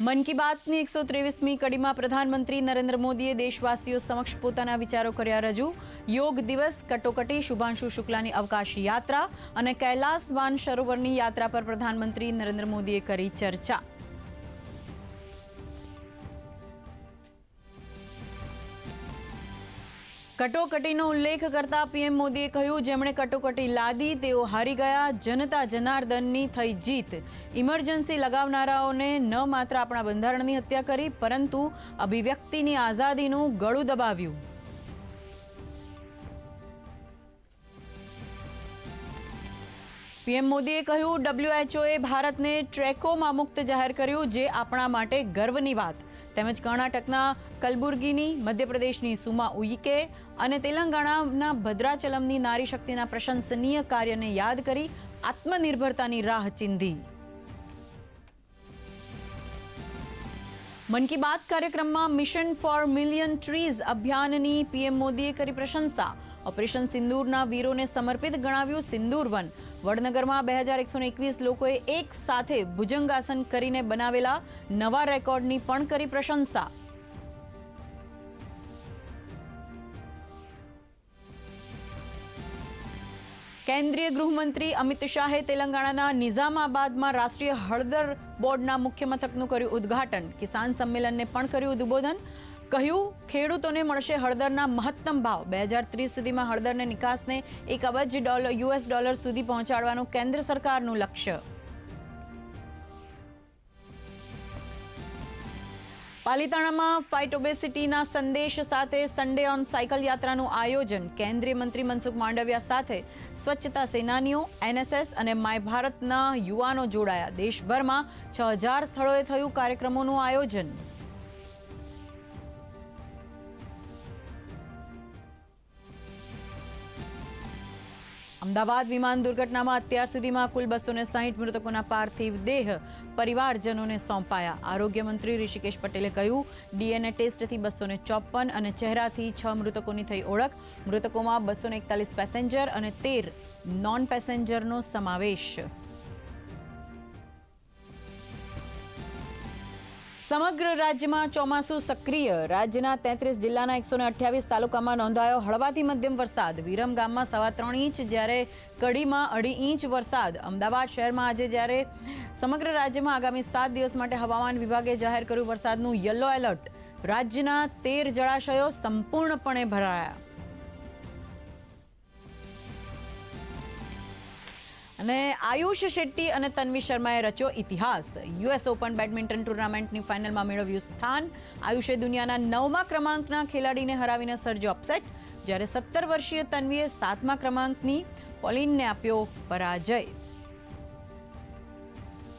મન કી બાતની એકસો ત્રેવીસમી કડીમાં પ્રધાનમંત્રી નરેન્દ્ર મોદીએ દેશવાસીઓ સમક્ષ પોતાના વિચારો કર્યા રજૂ. યોગ દિવસ, કટોકટી, શુભાંશુ શુક્લાની અવકાશી યાત્રા અને કૈલાસ વાન સરોવરની યાત્રા પર પ્રધાનમંત્રી નરેન્દ્ર મોદીએ કરી ચર્ચા. કટોકટીનો ઉલ્લેખ કરતા પીએમ મોદીએ કહ્યું, જેમણે કટોકટી લાદી, તેઓ હારી ગયા. જનતા જનાર્દનની થઈ જીત. ઇમરજન્સી લગાવનારાઓને ન માત્ર આપણા બંધારણની હત્યા કરી, પરંતુ અભિવ્યક્તિની આઝાદીનું ગળું દબાવ્યું. પીએમ મોદીએ કહ્યું ડબ્લ્યુએચઓએ ભારતને ટ્રેકોમાં મુક્ત જાહેર કર્યું, જે આપણા માટે ગર્વની વાત. તેમજ કર્ણાટકના કલબુર્ગીની, મધ્યપ્રદેશની સુમા ઉઈકે અને તેલંગાણાના ભદ્રાચલમની નારી શક્તિના પ્રશંસનીય કાર્યને યાદ કરી આત્મનિર્ભરતાની રાહ ચીંધી. મન કી બાત કાર્યક્રમમાં મિશન ફોર મિલિયન ટ્રીઝ અભિયાનની પીએમ મોદીએ કરી પ્રશંસા. ઓપરેશન સિંદૂરના વીરોને સમર્પિત ગણાવ્યું સિંદૂર વન. વડનગરમાં બે હજાર એકસો એકવીસ લોકોએ એક સાથે ભુજંગાસન કરીને બનાવેલા નવા રેકોર્ડની પણ કરી પ્રશંસા. કેન્દ્રીય ગૃહમંત્રી અમિત શાહે તેલંગાણાના નિઝામાબાદમાં રાષ્ટ્રીય હળદર બોર્ડના મુખ્ય મથકનું કર્યું ઉદ્ઘાટન. કિસાન સંમેલનને પણ કર્યું ઉદ્બોધન. કહ્યું, ખેડૂતોને મળશે હળદરના મહત્તમ ભાવ. બે હજાર ત્રીસ સુધીમાં હળદરને નિકાસને એક અબજ ડોલર, યુએસ ડોલર સુધી પહોંચાડવાનું કેન્દ્ર સરકારનું લક્ષ્ય. પાલિતાણામાં ફાઇટ ઓબેસિટીના સંદેશ સાથે સન્ડે ઓન સાયકલ યાત્રાનું આયોજન. કેન્દ્રીય મંત્રી મનસુખ માંડવિયા સાથે સ્વચ્છતા સેનાનીઓ, એનએસએસ અને માય ભારતના યુવાનો જોડાયા. દેશભરમાં છ હજાર સ્થળોએ થયું કાર્યક્રમોનું આયોજન. અમદાવાદ વિમાન દુર્ઘટનામાં અત્યાર સુધીમાં કુલ બસો ને સાહીઠ મૃતકોના પાર્થિવ દેહ પરિવારજનોને સોંપાયા. આરોગ્ય મંત્રી ઋષિકેશ પટેલે કહ્યું, ડીએનએ ટેસ્ટથી બસો ને ચોપન અને ચહેરાથી છ મૃતકોની થઈ ઓળખ. મૃતકોમાં બસો એકતાલીસ પેસેન્જર અને તેર નોન પેસેન્જરનો સમાવેશ. સમગ્ર રાજ્યમાં ચોમાસું સક્રિય. રાજ્યના તેત્રીસ જિલ્લાના એકસો અઠ્યાવીસ તાલુકામાં નોંધાયો હળવાથી મધ્યમ વરસાદ. વિરમ ગામમાં સવા ત્રણ ઇંચ, જ્યારે કડીમાં અઢી ઇંચ વરસાદ. અમદાવાદ શહેરમાં આજે જ્યારે સમગ્ર રાજ્યમાં આગામી સાત દિવસ માટે હવામાન વિભાગે જાહેર કર્યું વરસાદનું યલો એલર્ટ. રાજ્યના તેર જળાશયો સંપૂર્ણપણે ભરાયા. અને આયુષ શેટ્ટી અને તન્વી શર્માએ રચ્યો ઇતિહાસ. યુએસ ઓપન બેડમિન્ટન ટુર્નામેન્ટની ફાઇનલમાં મેળવ્યું સ્થાન. આયુષે દુનિયાના નવમા ક્રમાંકના ખેલાડીને હરાવીને સર્જ્યો અપસેટ, જ્યારે સત્તર વર્ષીય તન્વીએ સાતમા ક્રમાંકની પોલિનને આપ્યો પરાજય.